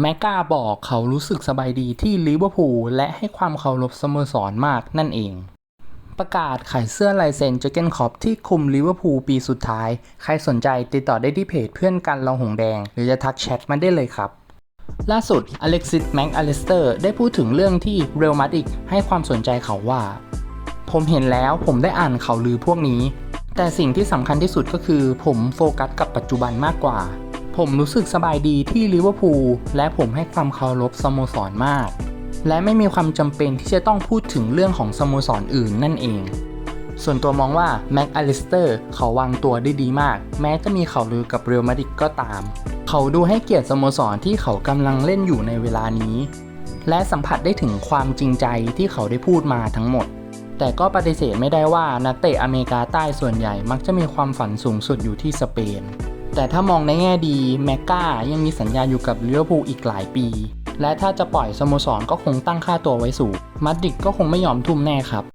แมกกาบอกเขารู้สึกสบายดีที่ลิเวอร์พูลและให้ความเคารพสโมสรมากนั่นเอง ประกาศขายเสื้อลายเซ็นเจเกนคอปที่คุมลิเวอร์พูลปีสุดท้าย ใครสนใจติดต่อได้ที่เพจเพื่อนกันเราหงแดง หรือจะทักแชทมาได้เลยครับ ล่าสุดอเล็กซิสแม็กอลิสเตอร์ได้พูดถึงเรื่องที่เรอัลมาดริดให้ความสนใจเขาว่า ผมเห็นแล้วผมได้อ่านข่าวลือพวกนี้ แต่สิ่งที่สำคัญที่สุดก็คือผมโฟกัสกับปัจจุบันมากกว่า ผมรู้สึกสบายดีที่ลิเวอร์พูลและผมให้ความเคารพสโมสรมาก และไม่มีความจำเป็นที่จะต้องพูดถึงเรื่องของสโมสรอื่นนั่นเอง ส่วนตัวมองว่าแม็กอลิสเตอร์เขาวางตัวได้ดีมาก แม้จะมีข่าวลือกับเรอัลมาดริดก็ตาม เขาดูให้เกียรติสโมสรที่เขากำลังเล่นอยู่ในเวลานี้ และสัมผัสได้ถึงความจริงใจที่เขาได้พูดมาทั้งหมดแต่ก็ปฏิเสธไม่ได้ว่านักเตะอเมริกาใต้ส่วนใหญ่มักจะมีความฝันสูงสุดอยู่ที่สเปน แต่ถ้ามองในแง่ดีแมกกายังมีสัญญาอยู่กับลิเวอร์พูลอีกหลายปี และถ้าจะปล่อยสโมสรก็คงตั้งค่าตัวไว้สูงมาดริดก็คงไม่ยอมทุ่มแน่ครับ